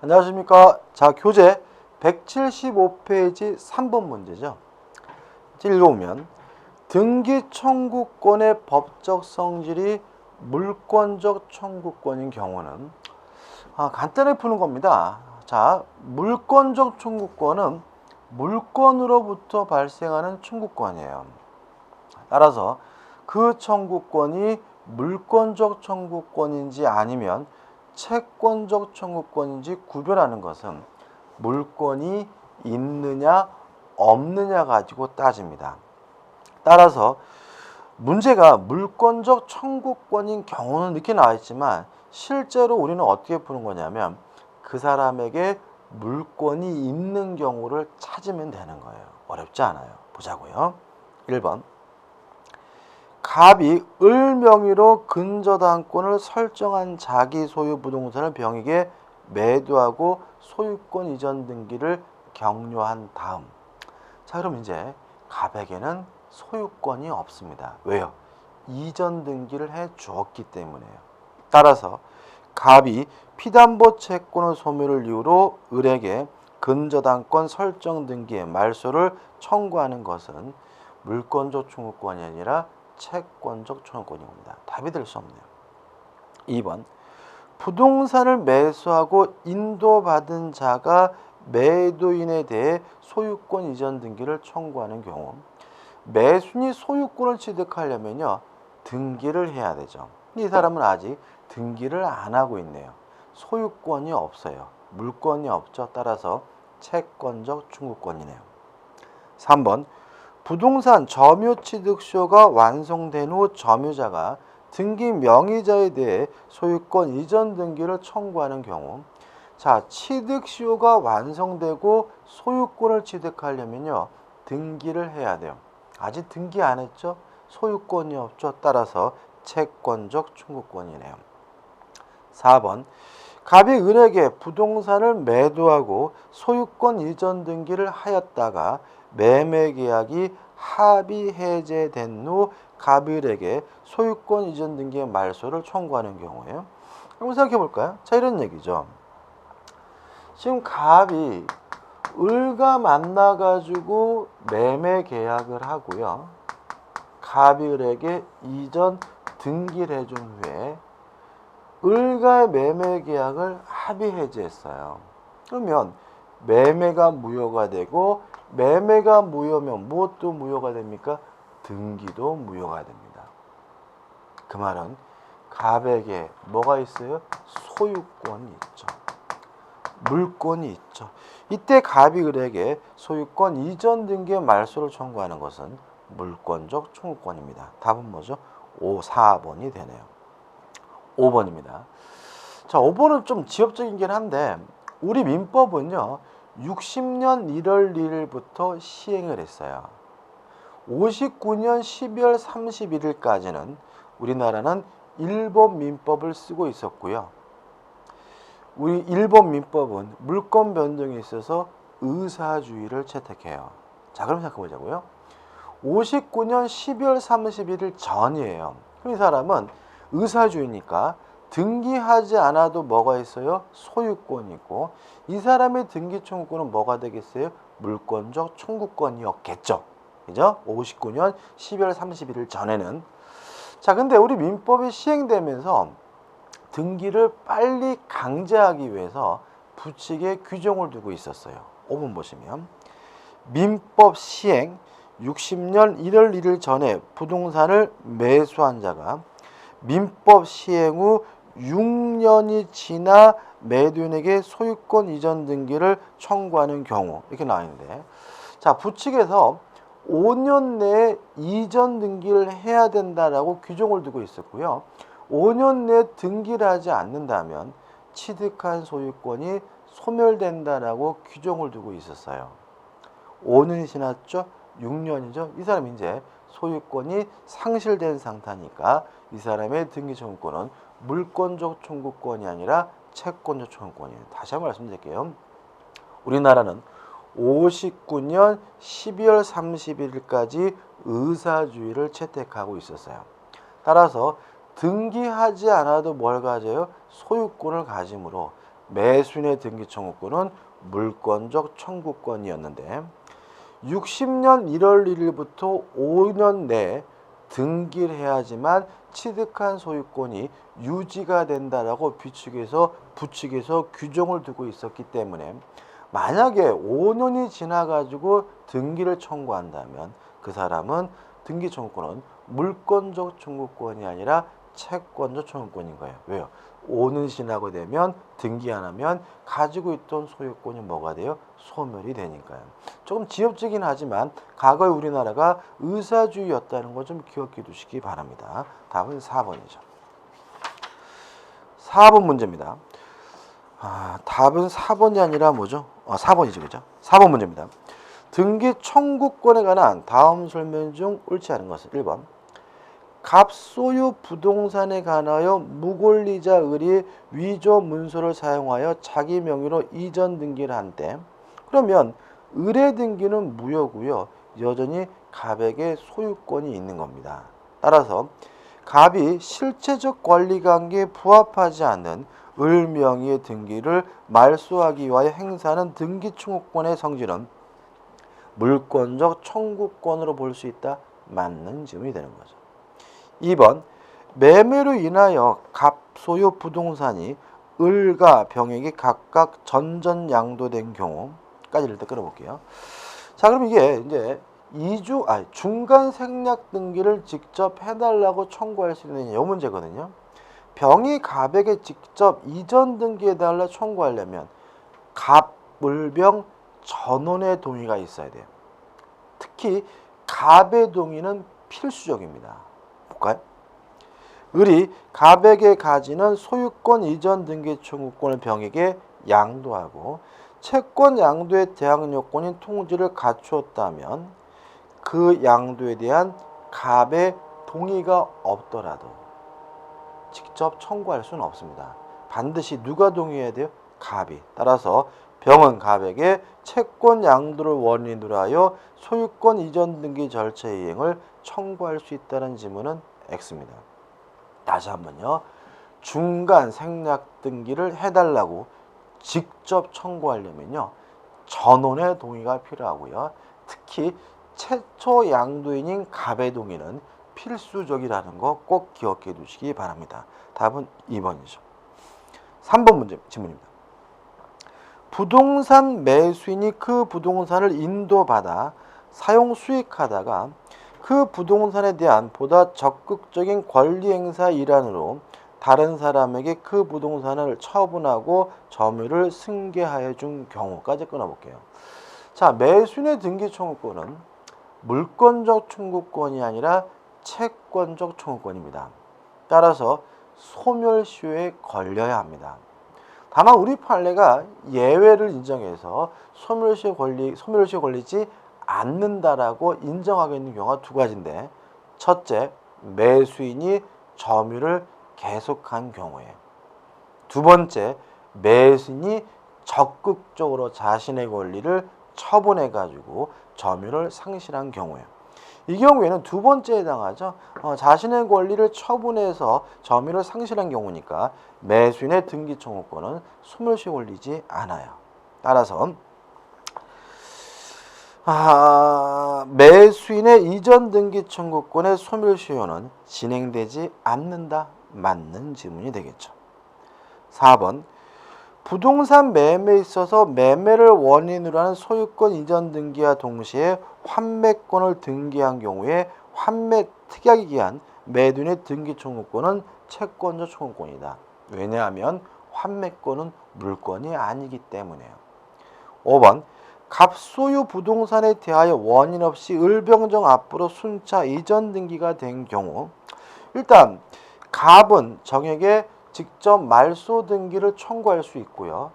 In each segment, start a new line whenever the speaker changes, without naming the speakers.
안녕하십니까. 자, 교재 175페이지 3번 문제죠. 읽어보면 등기 청구권의 법적 성질이 물권적 청구권인 경우는 아, 간단히 푸는 겁니다. 자, 물권적 청구권은 물권으로부터 발생하는 청구권이에요. 따라서 그 청구권이 물권적 청구권인지 아니면 채권적 청구권인지 구별하는 것은 물권이 있느냐 없느냐 가지고 따집니다. 따라서 문제가 물권적 청구권인 경우는 이렇게 나와 있지만 실제로 우리는 어떻게 푸는 거냐면 그 사람에게 물권이 있는 경우를 찾으면 되는 거예요. 어렵지 않아요. 보자고요. 1번. 갑이 을 명의로 근저당권을 설정한 자기 소유 부동산을 병에게 매도하고 소유권 이전 등기를 격려한 다음 자 그럼 이제 갑에게는 소유권이 없습니다. 왜요? 이전 등기를 해 주었기 때문에요. 따라서 갑이 피담보 채권의 소멸을 이유로 을에게 근저당권 설정 등기의 말소를 청구하는 것은 물권적 청구권이 아니라 채권적 청구권인 겁니다. 답이 될 수 없네요. 2번 부동산을 매수하고 인도받은 자가 매도인에 대해 소유권 이전 등기를 청구하는 경우 매수인이 소유권을 취득하려면요 등기를 해야 되죠. 이 사람은 아직 등기를 안 하고 있네요. 소유권이 없어요. 물권이 없죠. 따라서 채권적 청구권이네요. 3번 부동산 점유 취득쇼가 완성된 후 점유자가 등기 명의자에 대해 소유권 이전 등기를 청구하는 경우 자 취득쇼가 완성되고 소유권을 취득하려면요 등기를 해야 돼요. 아직 등기 안 했죠? 소유권이 없죠? 따라서 채권적 청구권이네요. 4번 갑이 은에게 부동산을 매도하고 소유권 이전 등기를 하였다가 매매 계약이 합의 해제된 후 갑일에게 소유권 이전 등기의 말소를 청구하는 경우에요. 한번 생각해 볼까요? 자, 이런 얘기죠. 지금 갑이 을과 만나 가지고 매매 계약을 하고요. 갑이 을에게 이전 등기를 해준 후에 을과의 매매 계약을 합의 해제했어요. 그러면 매매가 무효가 되고 매매가 무효면 무엇도 무효가 됩니까? 등기도 무효가 됩니다. 그 말은 갑에게 뭐가 있어요? 소유권이 있죠. 물권이 있죠. 이때 갑이 을에게 소유권 이전 등기의 말소를 청구하는 것은 물권적 청구권입니다. 답은 뭐죠? 5, 4번이 되네요. 5번입니다. 자, 5번은 좀 지엽적이긴 한데 우리 민법은요. 60년 1월 1일부터 시행을 했어요. 59년 12월 31일까지는 우리나라는 일본 민법을 쓰고 있었고요. 우리 일본 민법은 물권 변동에 있어서 의사주의를 채택해요. 자, 그럼 생각해 보자고요. 59년 12월 31일 전이에요. 이 사람은 의사주의니까 등기하지 않아도 뭐가 있어요? 소유권이 있고 이 사람의 등기 청구권은 뭐가 되겠어요? 물권적 청구권이었겠죠. 그죠? 59년 12월 31일 전에는 자, 근데 우리 민법이 시행되면서 등기를 빨리 강제하기 위해서 부칙에 규정을 두고 있었어요. 5분 보시면 민법 시행 60년 1월 1일 전에 부동산을 매수한 자가 민법 시행 후 6년이 지나 매도인에게 소유권 이전 등기를 청구하는 경우 이렇게 나와 있는데 자 부칙에서 5년 내에 이전 등기를 해야 된다라고 규정을 두고 있었고요. 5년 내에 등기를 하지 않는다면 취득한 소유권이 소멸된다라고 규정을 두고 있었어요. 5년이 지났죠? 6년이죠? 이 사람 이제 소유권이 상실된 상태니까 이 사람의 등기 청구권은 물권적 청구권이 아니라 채권적 청구권이에요. 다시 한번 말씀드릴게요. 우리나라는 59년 12월 31일까지 의사주의를 채택하고 있었어요. 따라서 등기하지 않아도 뭘 가져요? 소유권을 가짐으로 매수인의 등기 청구권은 물권적 청구권이었는데 60년 1월 1일부터 5년 내에 등기를 해야지만 취득한 소유권이 유지가 된다라고 비축에서 부축에서 규정을 두고 있었기 때문에 만약에 5년이 지나가지고 등기를 청구한다면 그 사람은 등기 청구권은 물권적 청구권이 아니라 채권적 청구권인 거예요. 왜요? 5년 지나고 되면 등기 안 하면 가지고 있던 소유권이 뭐가 돼요? 소멸이 되니까요. 조금 지엽적이긴 하지만 과거의 우리나라가 의사주의였다는 거좀 기억해 두시기 바랍니다. 답은 4번이죠. 4번 문제입니다. 아, 답은 4번이 아니라 뭐죠? 아, 4번이죠. 그죠? 4번 문제입니다. 등기 청구권에 관한 다음 설명 중 옳지 않은 것은 1번. 갑소유 부동산에 관하여 무권리자 의리 위조 문서를 사용하여 자기 명의로 이전 등기를 한 때 그러면 의뢰 등기는 무효고요. 여전히 갑에게 소유권이 있는 겁니다. 따라서 갑이 실체적 권리 관계에 부합하지 않는 을 명의의 등기를 말소하기 위하여 행사하는 등기 청구권의 성질은 물권적 청구권으로 볼 수 있다. 맞는 질문이 되는 거죠. 2번 매매로 인하여 갑 소유 부동산이 을과 병에게 각각 전전양도된 경우까지를 일단 끌어볼게요. 자, 그럼 이게 이제 이주 아 중간 생략 등기를 직접 해달라고 청구할 수 있는 이 문제거든요. 병이 갑에게 직접 이전 등기해달라 청구하려면 갑, 을병 전원의 동의가 있어야 돼요. 특히 갑의 동의는 필수적입니다. 볼까요? 을이 갑에게 가지는 소유권 이전 등기 청구권을 병에게 양도하고 채권 양도의 대항 요건인 통지를 갖추었다면 그 양도에 대한 갑의 동의가 없더라도 직접 청구할 수는 없습니다. 반드시 누가 동의해야 돼요? 갑이. 따라서 병은 갑에게 채권 양도를 원인으로 하여 소유권 이전 등기 절차 이행을 청구할 수 있다는 지문은 X입니다. 다시 한번요. 중간 생략 등기를 해달라고 직접 청구하려면요. 전원의 동의가 필요하고요. 특히 최초 양도인인 갑의 동의는 필수적이라는 거 꼭 기억해 두시기 바랍니다. 답은 2번이죠. 3번 문제 질문입니다. 부동산 매수인이 그 부동산을 인도받아 사용 수익하다가 그 부동산에 대한 보다 적극적인 권리 행사 일환으로 다른 사람에게 그 부동산을 처분하고 점유를 승계하여 준 경우까지 끊어볼게요. 자, 매수인의 등기 청구권은 물권적 청구권이 아니라 채권적 청구권입니다. 따라서 소멸시효에 걸려야 합니다. 다만 우리 판례가 예외를 인정해서 소멸시효 권리 소멸시효 걸리지 않는다라고 인정하고 있는 경우가 두 가지인데 첫째 매수인이 점유를 계속한 경우에. 두 번째 매수인이 적극적으로 자신의 권리를 처분해 가지고 점유를 상실한 경우에 이 경우에는 두 번째에 해당하죠. 어, 자신의 권리를 처분해서 점유를 상실한 경우니까 매수인의 등기 청구권은 소멸시 걸리지 않아요. 따라서 아, 매수인의 이전 등기 청구권의 소멸시효는 진행되지 않는다. 맞는 질문이 되겠죠. 4번 부동산 매매에 있어서 매매를 원인으로 하는 소유권 이전 등기와 동시에 환매권을 등기한 경우에 환매 특약에 기한 매도인의 등기 청구권은 채권적 청구권이다. 왜냐하면 환매권은 물건이 아니기 때문에요. 5번 갑소유 부동산에 대하여 원인 없이 을병정 앞으로 순차 이전 등기가 된 경우 일단 갑은 정에게 직접 말소 등기를 청구할 수 있고요.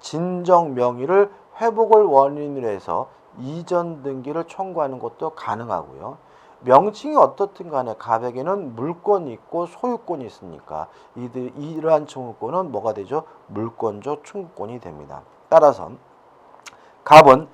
진정 명의를 회복을 원인으로 해서 이전 등기를 청구하는 것도 가능하고요. 명칭이 어떻든 간에 갑에게는 물권이 있고 소유권이 있으니까 이들 이러한 청구권은 뭐가 되죠? 물권적 청구권이 됩니다. 따라서 갑은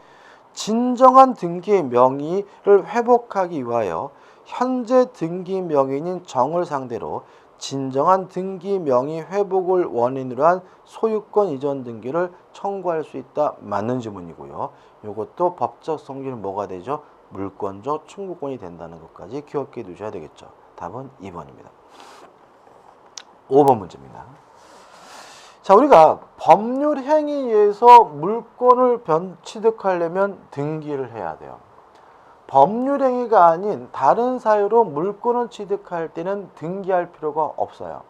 진정한 등기의 명의를 회복하기 위하여 현재 등기 명의인 정을 상대로 진정한 등기 명의 회복을 원인으로 한 소유권 이전 등기를 청구할 수 있다 맞는 지문이고요. 이것도 법적 성질은 뭐가 되죠? 물권적 청구권이 된다는 것까지 기억해 두셔야 되겠죠. 답은 2번입니다. 5번 문제입니다. 자, 우리가 법률 행위에서 물권을 변 취득하려면 등기를 해야 돼요. 법률 행위가 아닌 다른 사유로 물권을 취득할 때는 등기할 필요가 없어요.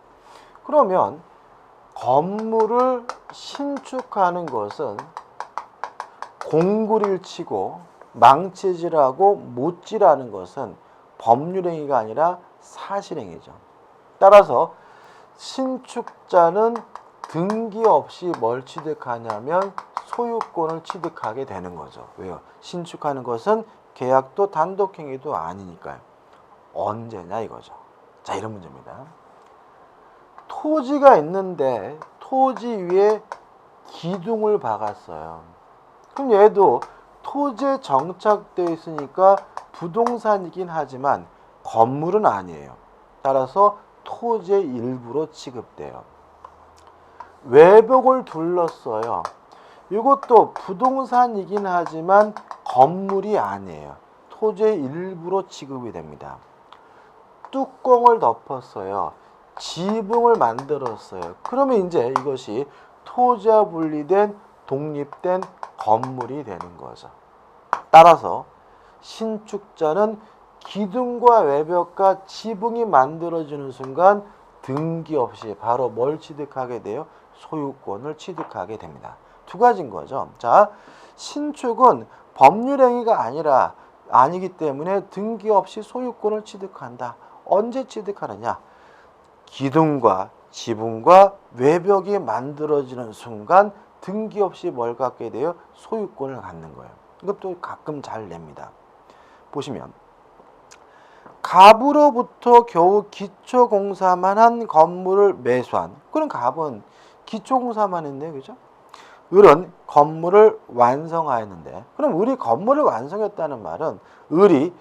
그러면 건물을 신축하는 것은 공구리를 치고 망치질하고 못질하는 것은 법률 행위가 아니라 사실 행위죠. 따라서 신축자는 등기 없이 뭘 취득하냐면 소유권을 취득하게 되는 거죠. 왜요? 신축하는 것은 계약도 단독 행위도 아니니까요. 언제냐 이거죠. 자, 이런 문제입니다. 토지가 있는데 토지 위에 기둥을 박았어요. 그럼 얘도 토지에 정착되어 있으니까 부동산이긴 하지만 건물은 아니에요. 따라서 토지의 일부로 취급돼요. 외벽을 둘렀어요. 이것도 부동산이긴 하지만 건물이 아니에요. 토지의 일부로 취급이 됩니다. 뚜껑을 덮었어요. 지붕을 만들었어요. 그러면 이제 이것이 토지와 분리된 독립된 건물이 되는 거죠. 따라서 신축자는 기둥과 외벽과 지붕이 만들어지는 순간 등기 없이 바로 뭘 취득하게 돼요? 소유권을 취득하게 됩니다. 두 가지인 거죠. 자, 신축은 법률 행위가 아니라 아니기 때문에 등기 없이 소유권을 취득한다. 언제 취득하느냐? 기둥과 지붕과 외벽이 만들어지는 순간 등기 없이 뭘 갖게 돼요? 소유권을 갖는 거예요. 이것도 가끔 잘 냅니다. 보시면 갑으로부터 겨우 기초공사만 한 건물을 매수한 그런 갑은 기초공사만 했네요. 그죠? 을은 건물을 완성하였는데 그럼 을이 건물을 완성했다는 말은 을이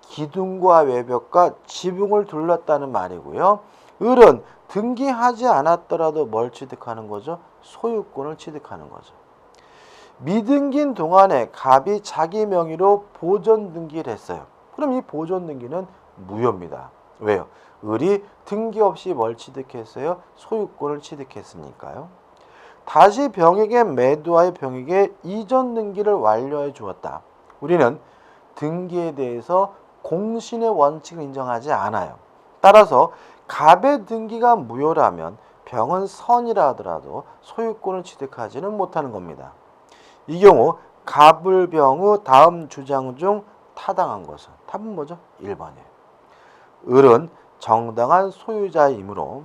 기둥과 외벽과 지붕을 둘렀다는 말이고요. 을은 등기하지 않았더라도 뭘 취득하는 거죠? 소유권을 취득하는 거죠. 미등기인 동안에 갑이 자기 명의로 보존 등기를 했어요. 그럼 이 보존 등기는 무효입니다. 왜요? 을이 등기 없이 뭘 취득했어요? 소유권을 취득했으니까요. 다시 병에게 매도하여 병에게 이전 등기를 완료해 주었다. 우리는 등기에 대해서 공신의 원칙을 인정하지 않아요. 따라서 갑의 등기가 무효라면 병은 선이라 하더라도 소유권을 취득하지는 못하는 겁니다. 이 경우 갑을 병의 다음 주장 중 타당한 것은 답은 뭐죠? 1번이에요. 을은 정당한 소유자이므로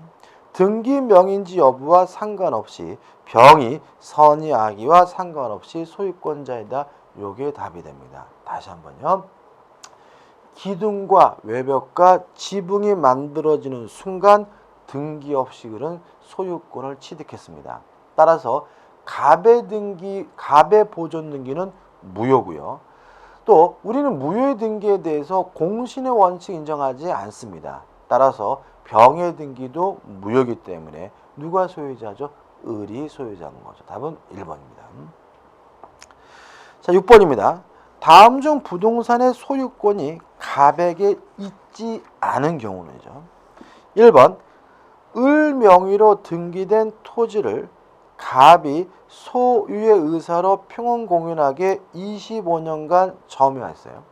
등기 명인지 여부와 상관없이 병이 선의 악의와 상관없이 소유권자이다. 요게 답이 됩니다. 다시 한번요. 기둥과 외벽과 지붕이 만들어지는 순간 등기 없이 그런 소유권을 취득했습니다. 따라서 갑의 등기, 갑의 보존 등기는 무효고요. 또 우리는 무효의 등기에 대해서 공신의 원칙 인정하지 않습니다. 따라서 병의 등기도 무효이기 때문에 누가 소유자죠? 을이 소유자인 거죠. 답은 1번입니다. 자, 6번입니다. 다음 중 부동산의 소유권이 갑에게 있지 않은 경우는죠. 1번 을 명의로 등기된 토지를 갑이 소유의 의사로 평온 공연하게 25년간 점유했어요.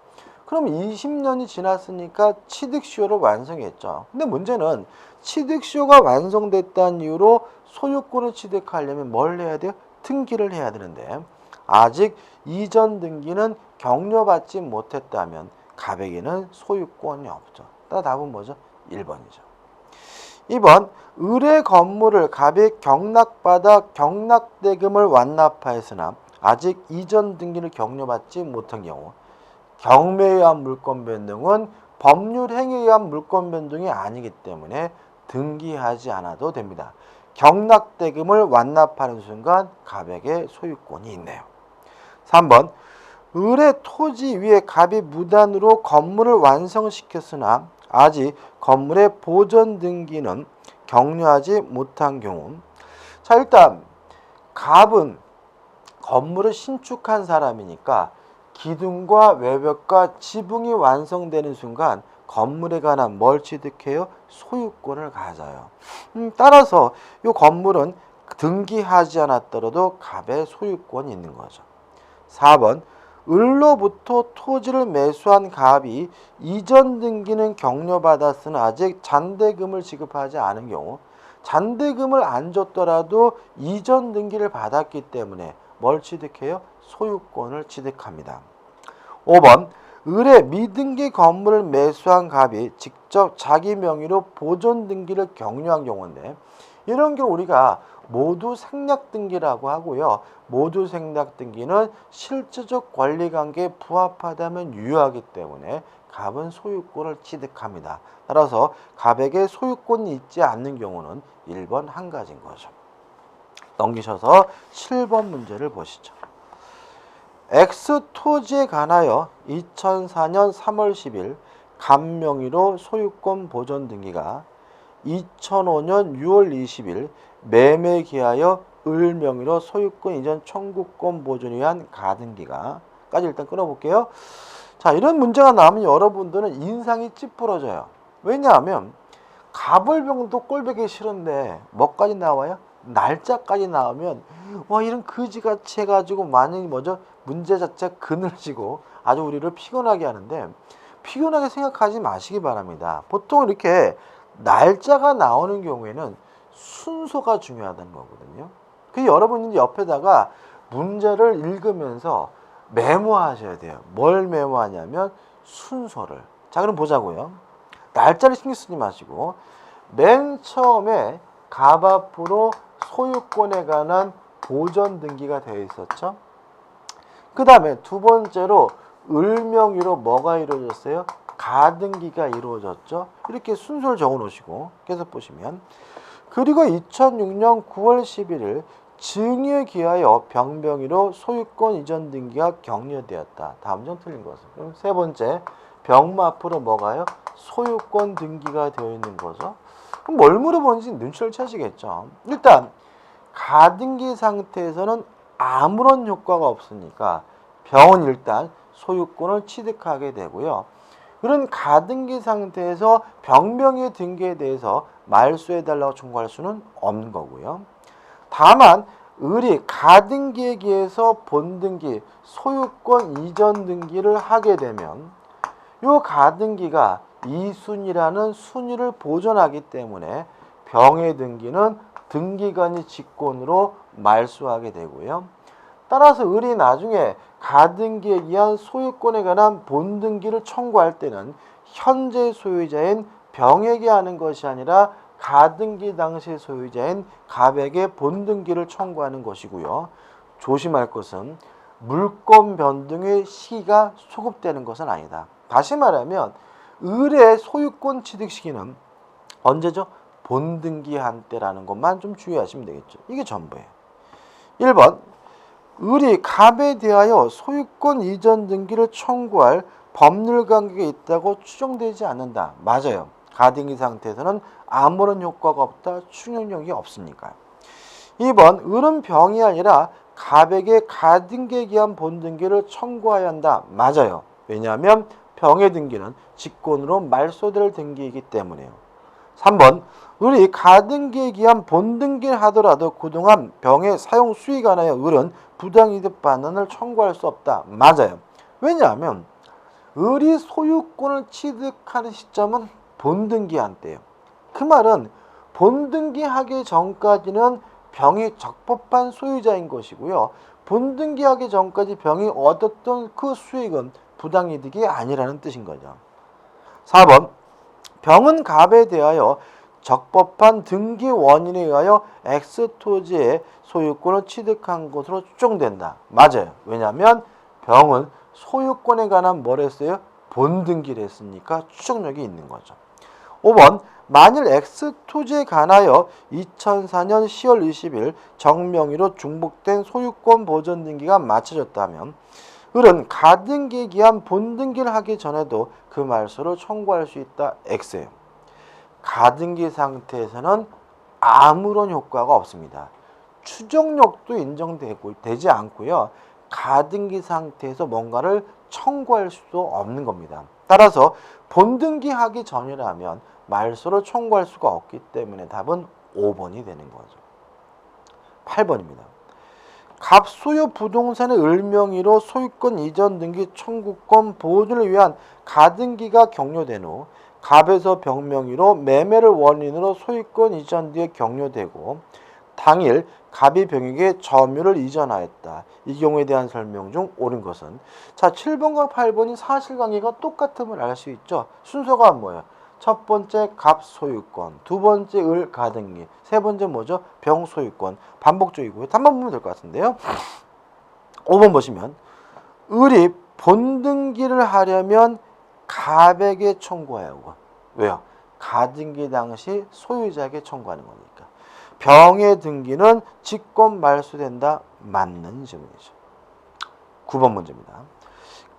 그럼 20년이 지났으니까 취득시효를 완성했죠. 근데 문제는 취득시효가 완성됐다는 이유로 소유권을 취득하려면 뭘 해야 돼요? 등기를 해야 되는데 아직 이전 등기는 격려받지 못했다면 갑에게는 소유권이 없죠. 따라 답은 뭐죠? 1번이죠. 2번 을의 건물을 갑이 경락받아 경락대금을 완납하였으나 아직 이전 등기를 격려받지 못한 경우 경매에 의한 물권 변동은 법률 행위에 의한 물권 변동이 아니기 때문에 등기하지 않아도 됩니다. 경락대금을 완납하는 순간 갑에게 소유권이 있네요. 3번 을의 토지 위에 갑이 무단으로 건물을 완성시켰으나 아직 건물의 보존 등기는 격려하지 못한 경우. 자, 일단 갑은 건물을 신축한 사람이니까 기둥과 외벽과 지붕이 완성되는 순간 건물에 관한 뭘 취득해요? 소유권을 가져요. 음, 따라서 이 건물은 등기하지 않았더라도 갑의 소유권이 있는 거죠. 4번 을로부터 토지를 매수한 갑이 이전 등기는 격려받았으나 아직 잔대금을 지급하지 않은 경우 잔대금을 안 줬더라도 이전 등기를 받았기 때문에 뭘 취득해요? 소유권을 취득합니다. 5번 을의 미등기 건물을 매수한 갑이 직접 자기 명의로 보존 등기를 격려한 경우인데 이런 경우 우리가 모두 생략 등기라고 하고요. 모두 생략 등기는 실질적 권리 관계에 부합하다면 유효하기 때문에 갑은 소유권을 취득합니다. 따라서 갑에게 소유권이 있지 않는 경우는 1번 한 가지인 거죠. 넘기셔서 7번 문제를 보시죠. X 토지에 관하여 2004년 3월 10일 감명의로 소유권 보존 등기가 2005년 6월 20일 매매 기하여 을 명의로 소유권 이전 청구권 보존을 위한 가등기가 까지 일단 끊어볼게요. 자 이런 문제가 나오면 여러분들은 인상이 찌푸러져요. 왜냐하면 가벌병도 꼴보기 싫은데 뭐까지 나와요? 날짜까지 나오면 와 이런 그지같이 해가지고 만약에 뭐죠 문제 자체가 그늘지고 아주 우리를 피곤하게 하는데 피곤하게 생각하지 마시기 바랍니다. 보통 이렇게 날짜가 나오는 경우에는 순서가 중요하다는 거거든요. 그 여러분이 옆에다가 문제를 읽으면서 메모하셔야 돼요. 뭘 메모하냐면 순서를. 자, 그럼 보자고요. 날짜를 신경 쓰지 마시고 맨 처음에 갑 앞으로 소유권에 관한 보전 등기가 되어 있었죠. 그 다음에 두 번째로 을명의로 뭐가 이루어졌어요? 가등기가 이루어졌죠. 이렇게 순서를 적어 놓으시고 계속 보시면 그리고 2006년 9월 11일 증여 기하여 병병의로 소유권 이전 등기가 격려되었다. 다음 점 틀린 것은. 그럼 세 번째 병마 앞으로 뭐가요? 소유권 등기가 되어 있는 거죠. 그럼 뭘 물어보는지 눈치를 채시겠죠. 일단 가등기 상태에서는 아무런 효과가 없으니까 병은 일단 소유권을 취득하게 되고요. 그런 가등기 상태에서 병명의 등기에 대해서 말소해달라고 청구할 수는 없는 거고요. 다만 을이 가등기에 기해서 본등기, 소유권 이전 등기를 하게 되면 이 가등기가 이순이라는 순위를 보존하기 때문에 병의 등기는 등기관이 직권으로 말소하게 되고요. 따라서 을이 나중에 가등기에 의한 소유권에 관한 본등기를 청구할 때는 현재 소유자인 병에게 하는 것이 아니라 가등기 당시 소유자인 갑에게 본등기를 청구하는 것이고요. 조심할 것은 물권 변동의 시기가 소급되는 것은 아니다. 다시 말하면 을의 소유권 취득 시기는 언제죠? 본등기 한 때라는 것만 좀 주의하시면 되겠죠. 이게 전부예요. 1번 을이 갑에 대하여 소유권 이전 등기를 청구할 법률 관계가 있다고 추정되지 않는다. 맞아요. 가등기 상태에서는 아무런 효과가 없다. 추정력이 없으니까요. 2번 을은 병이 아니라 갑에게 가등기에 기한 본등기를 청구해야 한다. 맞아요. 왜냐하면 병의 등기는 직권으로 말소될 등기이기 때문에요. 3번 을이 가등기에 기한 본등기를 하더라도 그동안 병의 사용 수익 하나에 을은 부당이득 반환을 청구할 수 없다. 맞아요. 왜냐하면 을이 소유권을 취득하는 시점은 본등기 한때예요. 그 말은 본등기 하기 전까지는 병이 적법한 소유자인 것이고요. 본등기 하기 전까지 병이 얻었던 그 수익은 부당이득이 아니라는 뜻인 거죠. 4번 병은 갑에 대하여 적법한 등기 원인에 의하여 X토지의 소유권을 취득한 것으로 추정된다. 맞아요. 왜냐하면 병은 소유권에 관한 뭘 했어요? 본등기를 했으니까 추정력이 있는 거죠. 5번 만일 X토지에 관하여 2004년 10월 20일 정명의로 중복된 소유권 보전 등기가 마쳐졌다면 을은 가등기 기한 본등기를 하기 전에도 그 말소를 청구할 수 있다. X예요. 가등기 상태에서는 아무런 효과가 없습니다. 추정력도 인정되고 되지 않고요. 가등기 상태에서 뭔가를 청구할 수도 없는 겁니다. 따라서 본등기 하기 전이라면 말소를 청구할 수가 없기 때문에 답은 5번이 되는 거죠. 8번입니다. 갑소유 부동산의 을명의로 소유권 이전 등기 청구권 보존을 위한 가등기가 격려된 후 갑에서 병명의로 매매를 원인으로 소유권 이전 뒤에 격려되고 당일 갑이 병에게 점유를 이전하였다. 이 경우에 대한 설명 중 옳은 것은 자 7번과 8번이 사실관계가 똑같음을 알 수 있죠. 순서가 뭐예요? 첫 번째 갑 소유권, 두 번째 을 가등기, 세 번째 뭐죠? 병 소유권. 반복적이고요. 단만 보면 될 것 같은데요. 5번 보시면 을이 본등기를 하려면 갑에게 청구해야 하고 왜요? 가등기 당시 소유자에게 청구하는 거니까. 병의 등기는 직권 말소된다. 맞는 질문이죠. 9번 문제입니다.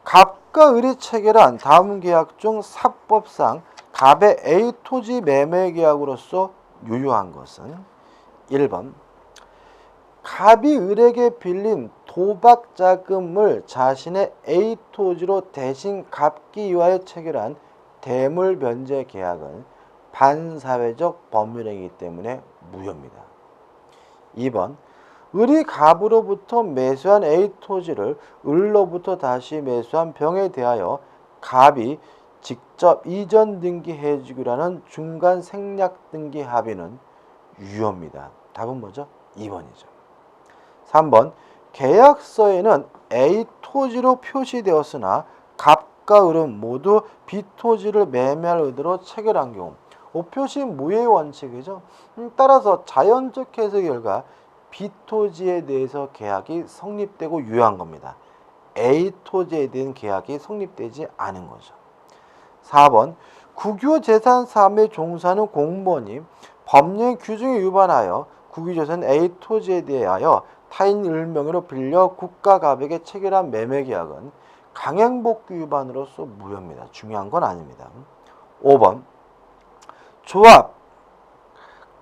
갑과 을이 체결한 다음 계약 중 사법상 갑의 A 토지 매매 계약으로서 유효한 것은 1번 갑이 을에게 빌린 도박 자금을 자신의 A 토지로 대신 갚기 위하여 체결한 대물 변제 계약은 반사회적 법률행위이기 때문에 무효입니다. 2번 을이 갑으로부터 매수한 A 토지를 을로부터 다시 매수한 병에 대하여 갑이 직접 이전 등기 해 주기라는 중간 생략 등기 합의는 유효입니다. 답은 뭐죠? 2번이죠. 3번 계약서에는 A 토지로 표시되었으나 갑과 을은 모두 B 토지를 매매할 의도로 체결한 경우 오표시 무효의 원칙이죠. 음, 따라서 자연적 해석 결과 B 토지에 대해서 계약이 성립되고 유효한 겁니다. A 토지에 대한 계약이 성립되지 않은 거죠. 4번 국유재산 사업에 종사하는 공무원이 법령 규정에 위반하여 국유재산 A 토지에 대하여 타인 을명의로 빌려 국가가백에 체결한 매매 계약은 강행복귀 위반으로서 무효입니다. 중요한 건 아닙니다. 5번 조합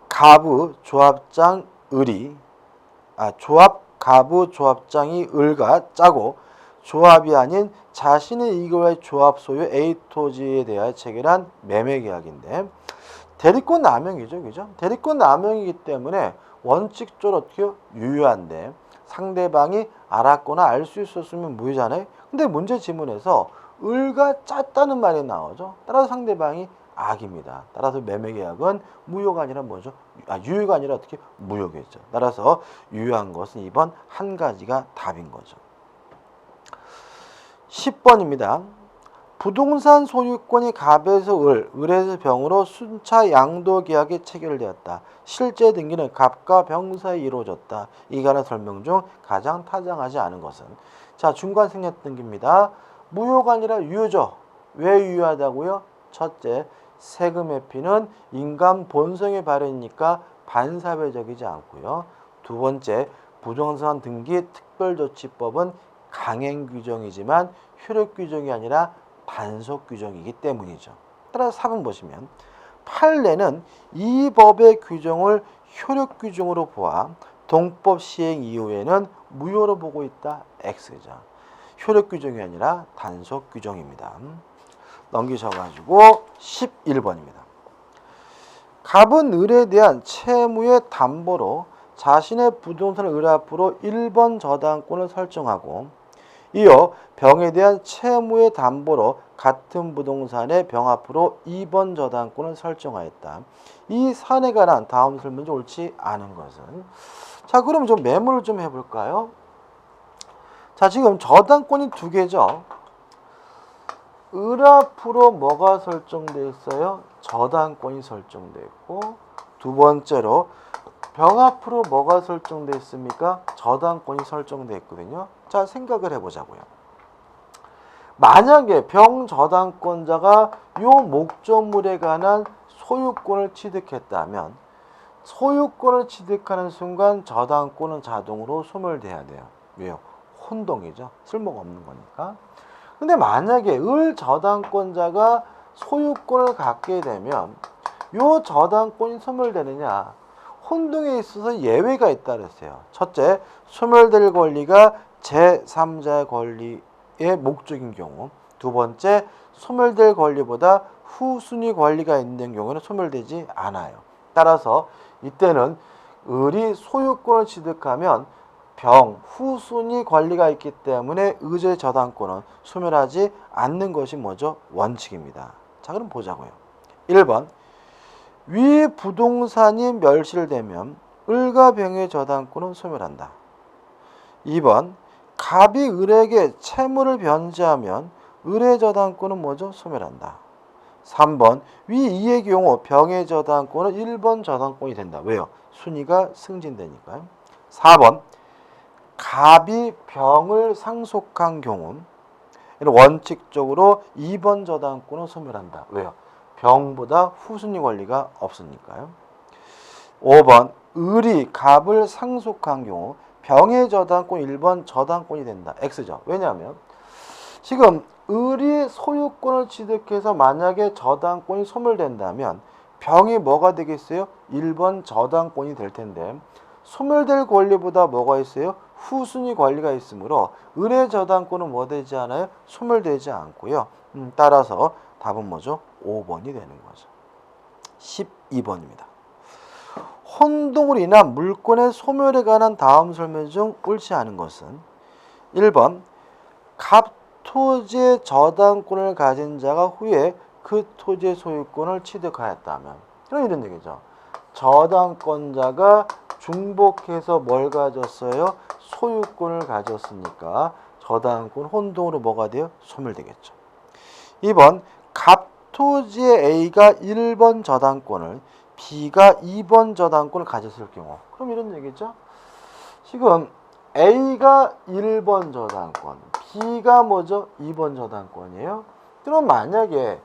가부 조합장 을이 아 조합 가부 조합장이 을과 짜고 조합이 아닌 자신의 위해 조합 소유 A 토지에 대하여 체결한 매매 계약인데 대리권 남용이죠, 그죠? 대리권 남용이기 때문에 원칙적으로 어떻게 유효한데 상대방이 알았거나 알 수 있었으면 무효잖아요. 근데 문제 지문에서 을과 짰다는 말이 나오죠. 따라서 상대방이 악입니다. 따라서 매매 계약은 무효가 아니라 뭐죠? 아, 유효가 아니라 어떻게 무효겠죠. 따라서 유효한 것은 이번 한 가지가 답인 거죠. 10번입니다. 부동산 소유권이 갑에서 을, 을에서 병으로 순차 양도 계약이 체결되었다. 실제 등기는 갑과 병 사이에 이루어졌다. 이간의 설명 중 가장 타당하지 않은 것은 자 중간 생략 등기입니다. 무효가 아니라 유효죠. 왜 유효하다고요? 첫째, 세금 회피는 인간 본성의 발현이니까 반사회적이지 않고요. 두 번째, 부동산 등기 특별조치법은 강행 규정이지만 효력 규정이 아니라 단속 규정이기 때문이죠. 따라서 4번 보시면 판례는 이 법의 규정을 효력 규정으로 보아 동법 시행 이후에는 무효로 보고 있다. X죠. 효력 규정이 아니라 단속 규정입니다. 넘기셔가지고 11번입니다. 갑은 을에 대한 채무의 담보로 자신의 부동산을 을 앞으로 1번 저당권을 설정하고 이어 병에 대한 채무의 담보로 같은 부동산의 병 앞으로 2번 저당권을 설정하였다. 이 사안에 관한 다음 설명이 옳지 않은 것은 자 그럼 좀 매물을 좀 해볼까요? 자 지금 저당권이 두 개죠. 을 앞으로 뭐가 설정돼 있어요? 저당권이 설정돼 있고 두 번째로 병 앞으로 뭐가 설정돼 있습니까? 저당권이 설정돼 있거든요. 자 생각을 해보자고요. 만약에 병 저당권자가 요 목적물에 관한 소유권을 취득했다면 소유권을 취득하는 순간 저당권은 자동으로 소멸돼야 돼요. 왜요? 혼동이죠. 쓸모가 없는 거니까. 근데 만약에 을 저당권자가 소유권을 갖게 되면 요 저당권이 소멸되느냐? 혼동에 있어서 예외가 있다 그랬어요. 첫째, 소멸될 권리가 제3자의 권리의 목적인 경우. 두 번째, 소멸될 권리보다 후순위 권리가 있는 경우는 소멸되지 않아요. 따라서 이때는 을이 소유권을 취득하면 병, 후순위 권리가 있기 때문에 의제 저당권은 소멸하지 않는 것이 뭐죠? 원칙입니다. 자, 그럼 보자고요. 1번. 위 부동산이 멸실되면 을과 병의 저당권은 소멸한다. 2번. 갑이 을에게 채무를 변제하면 을의 저당권은 뭐죠? 소멸한다. 3번. 위 2의 경우 병의 저당권은 1번 저당권이 된다. 왜요? 순위가 승진되니까요. 4번. 갑이 병을 상속한 경우 원칙적으로 2번 저당권은 소멸한다. 왜요? 병보다 후순위 권리가 없으니까요. 5번 을이 갑을 상속한 경우 병의 저당권 1번 저당권이 된다. X죠. 왜냐하면 지금 을이 소유권을 취득해서 만약에 저당권이 소멸된다면 병이 뭐가 되겠어요? 1번 저당권이 될 텐데 소멸될 권리보다 뭐가 있어요? 후순위 권리가 있으므로 을의 저당권은 뭐 되지 않아요? 소멸되지 않고요. 음, 따라서 답은 뭐죠? 5번이 되는 거죠. 12번입니다. 혼동으로 인한 물권의 소멸에 관한 다음 설명 중 옳지 않은 것은 1번 갑 토지의 저당권을 가진 자가 후에 그 토지의 소유권을 취득하였다면 이런 얘기죠. 저당권자가 중복해서 뭘 가졌어요? 소유권을 가졌으니까 저당권 혼동으로 뭐가 돼요? 소멸되겠죠. 2번 갑토지의 A가 1번 저당권을 B가 2번 저당권을 가졌을 경우 그럼 이런 얘기죠. 지금 A가 1번 저당권, B가 뭐죠? 2번 저당권이에요. 그럼 만약에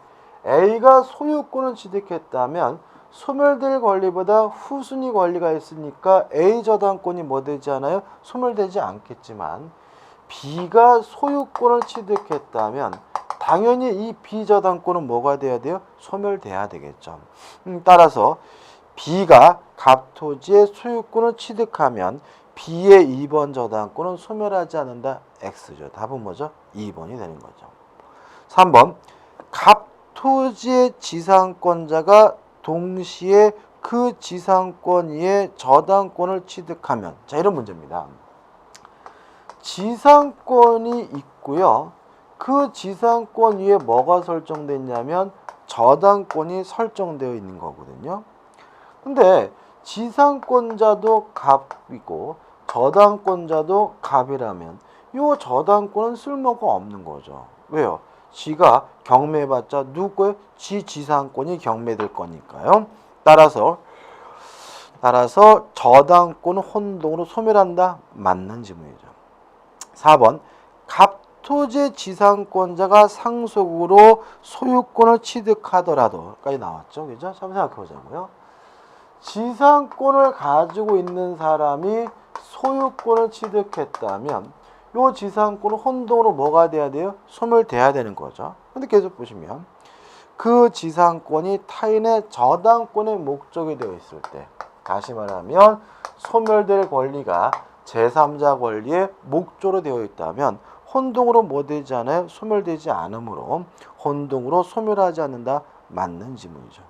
A가 소유권을 취득했다면 소멸될 권리보다 후순위 권리가 있으니까 A 저당권이 뭐 되지 않아요? 소멸되지 않겠지만 B가 소유권을 취득했다면 당연히 이 B 저당권은 뭐가 돼야 돼요? 소멸돼야 되겠죠. 음, 따라서 B가 갑토지의 소유권을 취득하면 B의 2번 저당권은 소멸하지 않는다. X죠. 답은 뭐죠? 2번이 되는 거죠. 3번 갑토지의 지상권자가 동시에 그 지상권 위에 저당권을 취득하면 자 이런 문제입니다. 지상권이 있고요. 그 지상권 위에 뭐가 설정되어 있냐면 저당권이 설정되어 있는 거거든요. 근데 지상권자도 갑이고 저당권자도 갑이라면 이 저당권은 쓸모가 없는 거죠. 왜요? 지가 경매받자 누구의 지 지상권이 경매될 거니까요. 따라서 따라서 저당권 혼동으로 소멸한다 맞는 지문이죠. 4번 갑토지 지상권자가 상속으로 소유권을 취득하더라도까지 나왔죠. 그죠? 한번 생각해 보자고요. 지상권을 가지고 있는 사람이 소유권을 취득했다면 요 지상권은 혼동으로 뭐가 돼야 돼요? 소멸돼야 되는 거죠. 근데 계속 보시면 그 지상권이 타인의 저당권의 목적이 되어 있을 때 다시 말하면 소멸될 권리가 제3자 권리의 목조로 되어 있다면 혼동으로 뭐 되지 않아요? 소멸되지 않으므로 혼동으로 소멸하지 않는다 맞는 지문이죠.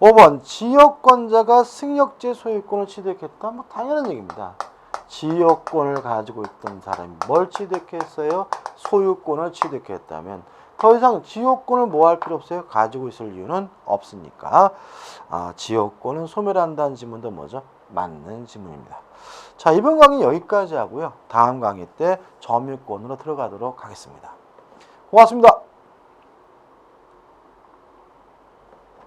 5번 지역권자가 승역제 소유권을 취득했다. 뭐 당연한 얘기입니다. 지역권을 가지고 있던 사람이 뭘 취득했어요? 소유권을 취득했다면 더 이상 지역권을 뭐 할 필요 없어요? 가지고 있을 이유는 없으니까 아, 지역권은 소멸한다는 지문도 뭐죠? 맞는 지문입니다. 자 이번 강의 여기까지 하고요. 다음 강의 때 점유권으로 들어가도록 하겠습니다. 고맙습니다.